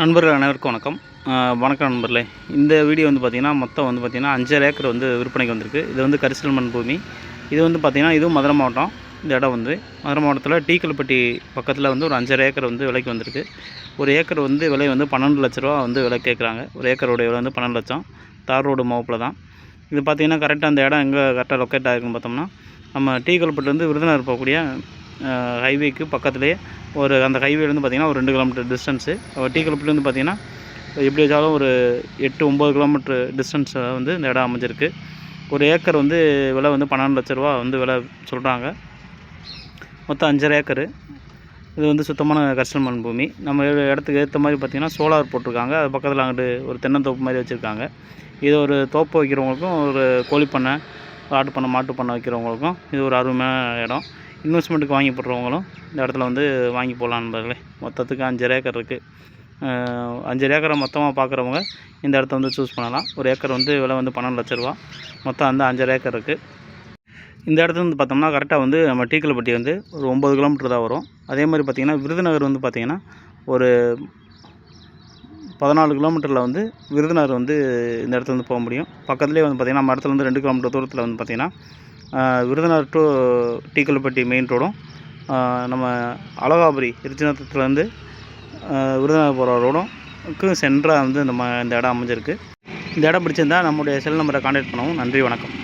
நண்பர்கள் அனைவருக்கும் வணக்கம். வணக்கம் நண்பர்களே. இந்த வீடியோ வந்து பார்த்திங்கன்னா மொத்தம் வந்து பார்த்திங்கன்னா அஞ்சரை ஏக்கர் வந்து விற்பனைக்கு வந்திருக்கு. இது வந்து கரிசல் மண் பூமி. இது வந்து பார்த்திங்கன்னா இதுவும் மதுரை மாவட்டம். இந்த இடம் வந்து மதுரை மாவட்டத்தில் டீக்கல்பட்டி பக்கத்தில் வந்து ஒரு அஞ்சரை ஏக்கர் வந்து விலைக்கு வந்திருக்கு. ஒரு ஏக்கர் வந்து விலை வந்து பன்னெண்டு லட்ச ரூபா வந்து விலை கேட்குறாங்க ஒரு ஏக்கரோடைய விலை வந்து பன்னெண்டு லட்சம். தார் ரோடு மோப்பில் தான். இது பார்த்திங்கன்னா கரெக்டாக அந்த இடம் எங்கே கரெக்டாக லொக்கேட் ஆகிருக்குன்னு பார்த்தோம்னா நம்ம டீக்கல்பட்டிலேருந்து விருதுநகர் போகக்கூடிய ஹைவேக்கு பக்கத்துலேயே ஒரு அந்த ஹைவேலேருந்து பார்த்திங்கன்னா ஒரு ரெண்டு கிலோமீட்டர் டிஸ்டன்ஸு டீக்கல்பட்டிலேருந்து பார்த்திங்கன்னா எப்படி வச்சாலும் ஒரு எட்டு ஒம்பது கிலோமீட்டர் டிஸ்டன்ஸில் வந்து இந்த இடம் அமைஞ்சிருக்கு. ஒரு ஏக்கர் வந்து விலை வந்து பன்னெண்டு லட்ச ரூபா வந்து விலை சொல்கிறாங்க மொத்தம் அஞ்சரை ஏக்கரு. இது வந்து சுத்தமான கஷ்டமான பூமி. நம்ம இடத்துக்கு ஏற்ற மாதிரி பார்த்திங்கன்னா சோலார் போட்டிருக்காங்க. அது பக்கத்தில் அங்கிட்டு ஒரு தென்னந்தோப்பு மாதிரி வச்சுருக்காங்க. இது ஒரு தோப்பு வைக்கிறவங்களுக்கும் ஒரு கோழி பண்ணை ஆட்டு பண்ணை மாட்டு பண்ணை வைக்கிறவங்களுக்கும் இது ஒரு அருமையான இடம். இன்வெஸ்ட்மெண்ட்டுக்கு வாங்கி போடுறவங்களும் இந்த இடத்துல வந்து வாங்கி போடலாம் நண்பர்களே. மொத்தத்துக்கு அஞ்சரை ஏக்கர் இருக்குது அஞ்சரை ஏக்கரை மொத்தமாக பார்க்குறவங்க இந்த இடத்த வந்து சூஸ் பண்ணலாம். ஒரு ஏக்கர் வந்து விலை வந்து பன்னெண்டு லட்ச ரூபா. மொத்தம் வந்து அஞ்சரை ஏக்கர் இருக்குது இந்த இடத்துல வந்து பார்த்தோம்னா கரெக்டாக வந்து நம்ம டீக்கலப்பட்டி வந்து ஒரு ஒம்பது கிலோமீட்டர் தான் வரும். அதே மாதிரி பார்த்திங்கன்னா விருதுநகர் வந்து பார்த்திங்கன்னா ஒரு பதினாலு கிலோமீட்டரில் வந்து விருதுநகர் வந்து இந்த இடத்துல வந்து போக முடியும். பக்கத்துலேயே வந்து பார்த்திங்கன்னா நம்ம இடத்துல வந்து ரெண்டு கிலோமீட்டர் தூரத்தில் வந்து பார்த்திங்கன்னா விருதுநகர் டு டீக்கல்பட்டி மெயின் ரோடும். நம்ம அழகாபுரி திருச்சிநத்தத்துலேருந்து விருதுநகர் போகிற ரோடும் சென்டராக சென்றாக வந்து நம்ம இந்த இடம் அமைஞ்சிருக்கு. இந்த இடம் பிடிச்சிருந்தா நம்முடைய செல் நம்பரை கான்டாக்ட் பண்ணவும். நன்றி வணக்கம்.